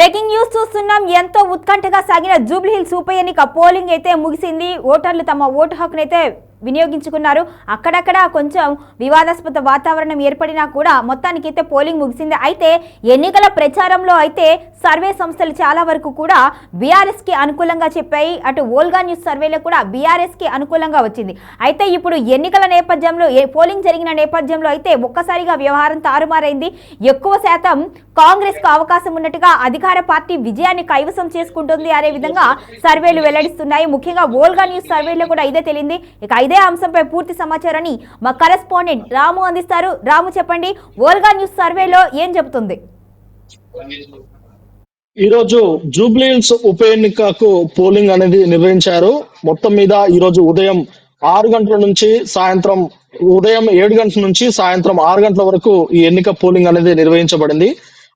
Breaking news చూస్తున్నాం. ఎంతో ఉత్కంఠగా సాగిన జూబ్లీ హిల్స్ ఉప ఎన్నిక పోలింగ్ అయితే ముగిసింది. ఓటర్లు తమ ఓటు హక్కునైతే వినియోగించుకున్నారు. అక్కడక్కడ కొంచెం వివాదాస్పద వాతావరణం ఏర్పడినా కూడా మొత్తానికి అయితే పోలింగ్ ముగిసింది. అయితే ఎన్నికల ప్రచారంలో అయితే సర్వే సంస్థలు చాలా వరకు కూడా బీఆర్ఎస్కి అనుకూలంగా చెప్పాయి. అటు ఓల్గా న్యూస్ సర్వేలో కూడా బీఆర్ఎస్కి అనుకూలంగా వచ్చింది. అయితే ఇప్పుడు ఎన్నికల నేపథ్యంలో ఏ- పోలింగ్ జరిగిన నేపథ్యంలో అయితే ఒక్కసారిగా వ్యవహారం తారుమారైంది. ఎక్కువ శాతం కాంగ్రెస్కు అవకాశం ఉన్నట్టుగా అధికార పార్టీ విజయాన్ని కైవసం చేసుకుంటుంది అనే విధంగా సర్వేలు వెల్లడిస్తున్నాయి. ముఖ్యంగా ఓల్గా న్యూస్ సర్వేలో కూడా ఇదే తెలియంది ఇక ఇదే అంశంపై పూర్తి సమాచారాన్ని మా కరెస్పాండెంట్ రాము అందిస్తారు. రాము చెప్పండి ఓల్గా న్యూస్ సర్వేలో ఏం చెబుతుంది? ఈ రోజు జూబ్లీహిల్స్ ఉప ఎన్నికకు పోలింగ్ అనేది నిర్వహించారు. మొత్తం మీద ఈ రోజు ఉదయం ఆరు గంటల నుంచి సాయంత్రం ఉదయం ఏడు గంటల నుంచి సాయంత్రం ఆరు గంటల వరకు ఈ ఎన్నిక పోలింగ్ అనేది నిర్వహించబడింది.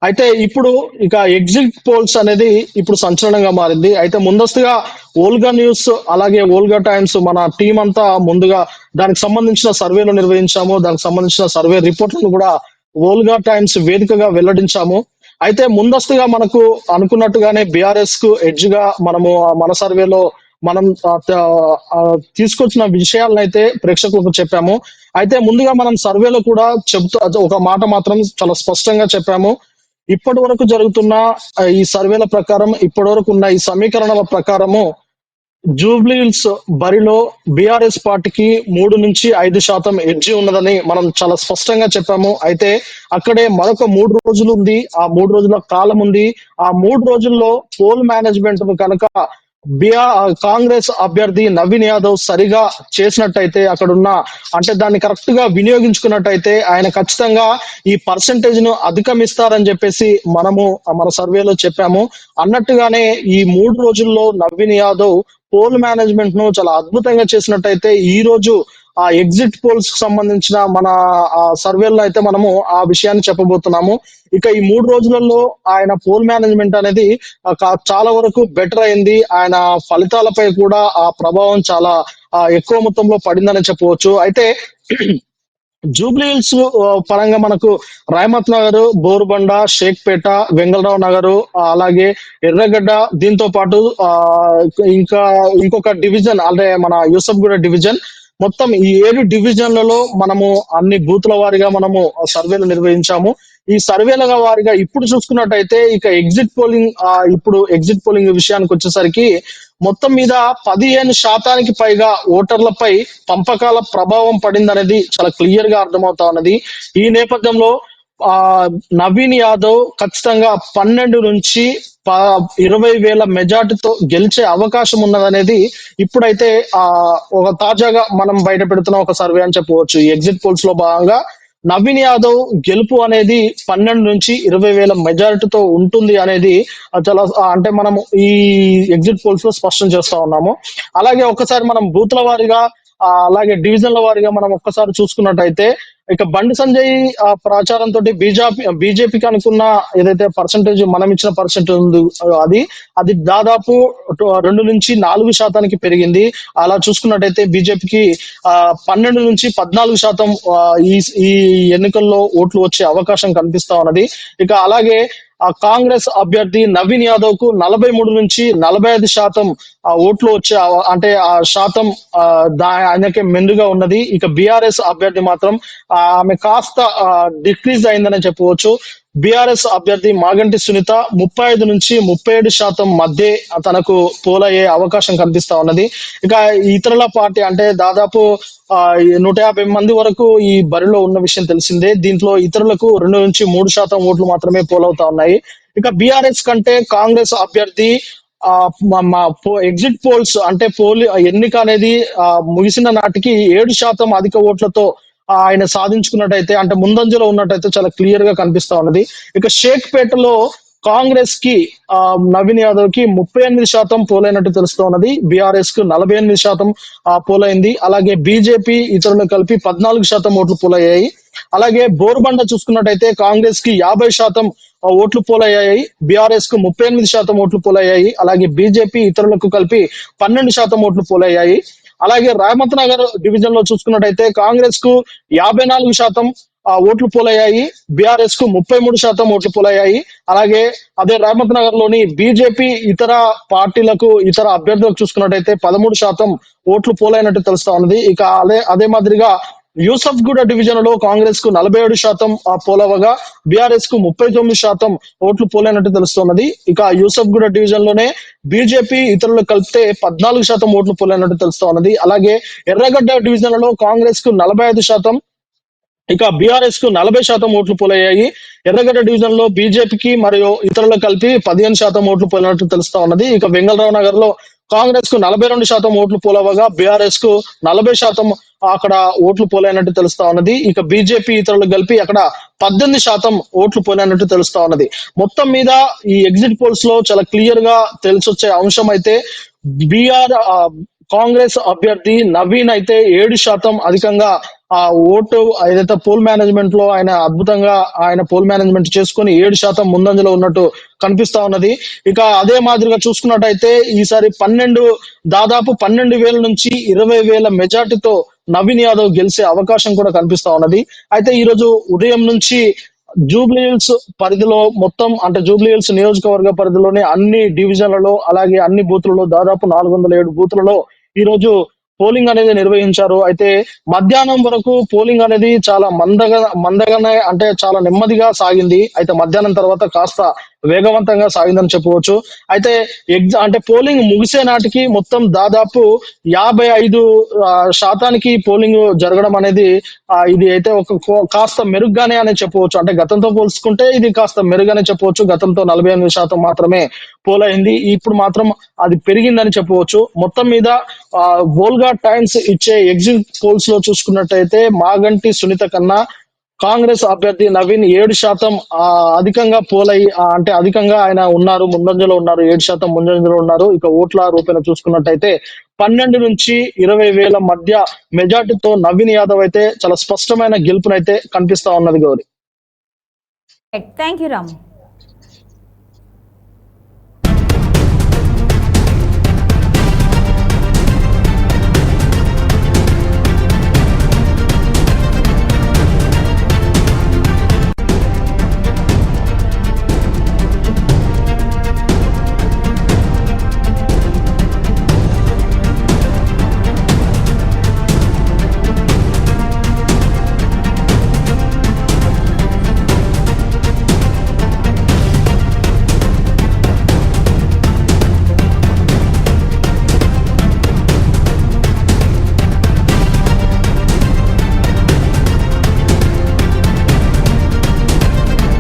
అయితే ఇప్పుడు ఇక ఎగ్జిట్ పోల్స్ అనేది ఇప్పుడు సంచలనంగా మారింది. అయితే ముందస్తుగా ఓల్గా న్యూస్ అలాగే ఓల్గా టైమ్స్ మన టీం అంతా ముందుగా దానికి సంబంధించిన సర్వేలు నిర్వహించాము. దానికి సంబంధించిన సర్వే రిపోర్ట్లను కూడా ఓల్గా టైమ్స్ వేదికగా వెల్లడించాము. అయితే ముందస్తుగా మనకు అనుకున్నట్టుగానే బీఆర్ఎస్కు ఎడ్జ్గా మనము మన సర్వేలో మనం తీసుకొచ్చిన విషయాలను అయితే ప్రేక్షకులకు చెప్పాము. అయితే ముందుగా మనం సర్వేలో కూడా చెప్తూ ఒక మాట మాత్రం చాలా స్పష్టంగా చెప్పాము. ఇప్పటి వరకు జరుగుతున్న ఈ సర్వేల ప్రకారం ఇప్పటి వరకు ఉన్న ఈ సమీకరణల ప్రకారము జూబ్లీహిల్స్ బరిలో బీఆర్ఎస్ పార్టీకి మూడు నుంచి ఐదు శాతం ఎడ్జి ఉన్నదని మనం చాలా స్పష్టంగా చెప్పాము. అయితే అక్కడే మరొక మూడు రోజులు ఉంది. ఆ మూడు రోజుల కాలం ఉంది. ఆ మూడు రోజుల్లో పోల్ మేనేజ్మెంట్ కనుక కాంగ్రెస్ అభ్యర్థి నవీన్ యాదవ్ సరిగా చేసినట్టయితే అక్కడున్న అంటే దాన్ని కరెక్ట్గా వినియోగించుకున్నట్టయితే ఆయన ఖచ్చితంగా ఈ పర్సంటేజ్ను అధిగమిస్తారని చెప్పేసి మనము మన సర్వేలో చెప్పాము. అన్నట్టుగానే ఈ మూడు రోజుల్లో నవీన్ యాదవ్ పోల్ మేనేజ్మెంట్ను చాలా అద్భుతంగా చేసినట్టయితే ఈ రోజు ఆ ఎగ్జిట్ పోల్స్కు సంబంధించిన మన ఆ అయితే మనము ఆ విషయాన్ని చెప్పబోతున్నాము. ఇక ఈ మూడు రోజులలో ఆయన పోల్ మేనేజ్మెంట్ అనేది చాలా వరకు బెటర్ అయింది. ఆయన ఫలితాలపై కూడా ఆ ప్రభావం చాలా ఎక్కువ మొత్తంలో పడిందని చెప్పవచ్చు. అయితే జూబ్లీ హిల్స్ పరంగా మనకు రాయమత్ నగర్ బోరుబండ షేక్పేట వెంగళరావు నగర్ అలాగే ఎర్రగడ్డ దీంతో పాటు ఇంకా ఇంకొక డివిజన్ అంటే మన యూసఫ్గూడ డివిజన్ మొత్తం ఈ ఏడు డివిజన్లలో మనము అన్ని బూతుల వారిగా మనము సర్వేలు నిర్వహించాము. ఈ సర్వేల వారిగా ఇప్పుడు చూసుకున్నట్టయితే ఇక ఎగ్జిట్ పోలింగ్ ఇప్పుడు ఎగ్జిట్ పోలింగ్ విషయానికి వచ్చేసరికి మొత్తం మీద పదిహేను శాతానికి పైగా ఓటర్లపై పంపకాల ప్రభావం పడిందనేది చాలా క్లియర్గా అర్థమవుతా ఉన్నది. ఈ నేపథ్యంలో ఆ నవీన్ యాదవ్ ఖచ్చితంగా పన్నెండు నుంచి ఇరవై వేల మెజార్టీతో గెలిచే అవకాశం ఉన్నదనేది ఇప్పుడైతే ఆ ఒక తాజాగా మనం బయట పెడుతున్న ఒక సర్వే అని చెప్పవచ్చు. ఎగ్జిట్ పోల్స్లో భాగంగా నవీన్ యాదవ్ గెలుపు అనేది పన్నెండు నుంచి ఇరవై వేల మెజారిటీతో ఉంటుంది అనేది చాలా అంటే మనం ఈ ఎగ్జిట్ పోల్స్లో స్పష్టం చేస్తా ఉన్నాము. అలాగే ఒక్కసారి మనం బూత్ల వారిగా అలాగే డివిజన్ల వారిగా మనం ఒక్కసారి చూసుకున్నట్టయితే ఇక బండి సంజయ్ ఆ, ప్రచారం తోటి బీజేపీ బీజేపీకి అనుకున్న ఏదైతే పర్సంటేజ్ మనం ఇచ్చిన పర్సెంటేజ్ ఉంది అది అది దాదాపు రెండు నుంచి నాలుగు శాతానికి పెరిగింది. అలా చూసుకున్నట్టయితే బీజేపీకి ఆ పన్నెండు నుంచి పద్నాలుగు శాతం ఈ ఈ ఎన్నికల్లో ఓట్లు వచ్చే అవకాశం కనిపిస్తా ఉన్నది. ఇక అలాగే ఆ కాంగ్రెస్ అభ్యర్థి నవీన్ యాదవ్కు నలభై మూడు నుంచి నలభై ఐదు శాతం ఆ ఓట్లు వచ్చే అంటే ఆ శాతం దా- ఆయనకే మెండుగా ఉన్నది. ఇక బీఆర్ఎస్ అభ్యర్థి మాత్రం ఆ, ఆమె కాస్త డిక్రీజ్ అయిందని చెప్పవచ్చు బీఆర్ఎస్ అభ్యర్థి మాగంటి సునీత ముప్పై ఐదు నుంచి ముప్పై ఏడు శాతం మధ్య తనకు పోలయ్యే అవకాశం కనిపిస్తా ఉన్నది. ఇక ఇతరుల పార్టీ అంటే దాదాపు ఆ, నూట యాభై మంది వరకు ఈ బరిలో ఉన్న విషయం తెలిసిందే. దీంట్లో ఇతరులకు రెండు నుంచి మూడు శాతం ఓట్లు మాత్రమే పోలవుతా ఉన్నాయి. ఇక బీఆర్ఎస్ కంటే కాంగ్రెస్ అభ్యర్థి ఆ మా ఎగ్జిట్ పోల్స్ అంటే పోలి ఎన్నిక అనేది ఆ, ముగిసిన నాటికి ఏడు శాతం అధిక ఓట్లతో ఆయన సాధించుకున్నట్టయితే అంటే ముందంజలో ఉన్నట్టయితే చాలా క్లియర్గా కనిపిస్తా ఉన్నది. ఇక షేక్పేటలో కాంగ్రెస్కి ఆ, నవీన్ యాదవ్కి ముప్పై ఎనిమిది శాతం పోలైనట్టు తెలుస్తూ ఉన్నది. బీఆర్ఎస్కు నలభై ఎనిమిది శాతం ఆ, పోలైంది. అలాగే బీజేపీ ఇతరులు కలిపి పద్నాలుగు శాతం ఓట్లు పోలయ్యాయి. అలాగే బోర్బండ చూసుకున్నట్టయితే కాంగ్రెస్కి యాభై శాతం ఓట్లు పోలయ్యాయి. బీఆర్ఎస్కు ముప్పై ఎనిమిది శాతం ఓట్లు పోలయ్యాయి. అలాగే బీజేపీ ఇతరులకు కలిపి పన్నెండు శాతం ఓట్లు పోలయ్యాయి. అలాగే రామత్ నగర్ డివిజన్లో చూసుకున్నట్టయితే కాంగ్రెస్కు యాభై నాలుగు శాతం ఆ, ఓట్లు పోలయ్యాయి. బీఆర్ఎస్కు ముప్పై మూడు శాతం ఓట్లు పోలయ్యాయి. అలాగే అదే రహమత్ నగర్లోని బీజేపీ ఇతర పార్టీలకు ఇతర అభ్యర్థులకు చూసుకున్నట్టయితే పదమూడు శాతం ఓట్లు పోలైనట్టు తెలుస్తా ఉన్నది. ఇక అదే అదే మాదిరిగా యూసఫ్ గూడ డివిజన్లో కాంగ్రెస్కు నలభై ఏడు శాతం పోలవగా బీఆర్ఎస్కు ముప్పై తొమ్మిది శాతం ఓట్లు పోలైనట్టు తెలుస్తున్నది ఇక యూసఫ్ గూడ డివిజన్లోనే బీజేపీ ఇతరులు కలిపితే పద్నాలుగు శాతం ఓట్లు పోలైనట్టు తెలుస్తున్నది అలాగే ఎర్రగడ్డ డివిజన్లో కాంగ్రెస్కు నలభై ఐదు శాతం ఇక బీఆర్ఎస్కు నలభై శాతం ఓట్లు పోలయ్యాయి. ఎర్రగడ్డ డివిజన్లో బీజేపీకి మరియు ఇతరులు కలిపి పదిహేను శాతం ఓట్లు పోలినట్టు తెలుస్తా ఉన్నది ఇక వెంగళరావు నగర్లో కాంగ్రెస్కు నలభై రెండు శాతం ఓట్లు పోలవగా బీఆర్ఎస్కు నలభై శాతం అక్కడ ఓట్లు పోలైనట్టు తెలుస్తా ఉన్నది. ఇక బీజేపీ ఇతరులు కలిపి అక్కడ పద్దెనిమిది శాతం ఓట్లు పోలైనట్టు తెలుస్తా ఉన్నది. మొత్తం మీద ఈ ఎగ్జిట్ పోల్స్లో చాలా క్లియర్గా తెలిసొచ్చే అంశం అయితే బీఆర్ కాంగ్రెస్ అభ్యర్థి నవీన్ అయితే ఏడు శాతం అధికంగా ఆ ఓటు ఏదైతే పోల్ మేనేజ్మెంట్లో ఆయన అద్భుతంగా ఆయన పోల్ మేనేజ్మెంట్ చేసుకొని ఏడు శాతం ముందంజలో ఉన్నట్టు కనిపిస్తా ఉన్నది. ఇక అదే మాదిరిగా చూసుకున్నట్టయితే ఈసారి పన్నెండు దాదాపు పన్నెండు వేల నుంచి ఇరవై వేల మెజార్టీతో నవీన్ యాదవ్ గెలిచే అవకాశం కూడా కనిపిస్తా ఉన్నది. అయితే ఈ రోజు ఉదయం నుంచి జూబ్లీహిల్స్ పరిధిలో మొత్తం అంటే జూబ్లీహిల్స్ నియోజకవర్గ పరిధిలోని అన్ని డివిజన్లలో అలాగే అన్ని బూత్లలో దాదాపు నాలుగు వందల ఏడు బూత్లలో ఈ రోజు పోలింగ్ అనేది నిర్వహించారు. అయితే మధ్యాహ్నం వరకు పోలింగ్ అనేది చాలా మందగా మందగానే అంటే చాలా నెమ్మదిగా సాగింది. అయితే మధ్యాహ్నం తర్వాత కాస్త వేగవంతంగా సాగిందని చెప్పవచ్చు. అయితే ఎగ్జా అంటే పోలింగ్ ముగిసే నాటికి మొత్తం దాదాపు యాభై ఐదు శాతానికి పోలింగ్ జరగడం అనేది ఇది అయితే ఒక కో- కాస్త మెరుగ్గానే అని చెప్పవచ్చు. అంటే గతంతో పోల్చుకుంటే ఇది కాస్త మెరుగ్గానే చెప్పవచ్చు. గతంతో నలభై ఎనిమిది శాతం మాత్రమే పోలైంది. ఇప్పుడు మాత్రం అది పెరిగిందని చెప్పవచ్చు. మొత్తం మీద వోల్గా టైమ్స్ ఇచ్చే ఎగ్జిట్ పోల్స్లో చూసుకున్నట్టయితే మాగంటి సునీత కన్నా కాంగ్రెస్ అభ్యర్థి నవీన్ ఏడు శాతం అధికంగా పోలై అంటే అధికంగా ఆయన ఉన్నారు ముందంజలో ఉన్నారు ఏడు శాతం ముందంజలో ఉన్నారు. ఇక ఓట్ల రూపేణ చూసుకున్నట్టయితే పన్నెండు నుంచి ఇరవై వేల మధ్య మెజార్టీతో నవీన్ యాదవ్ అయితే చాలా స్పష్టమైన గెలుపునైతే కనిపిస్తా ఉన్నది గౌరీ. Thank you Ramu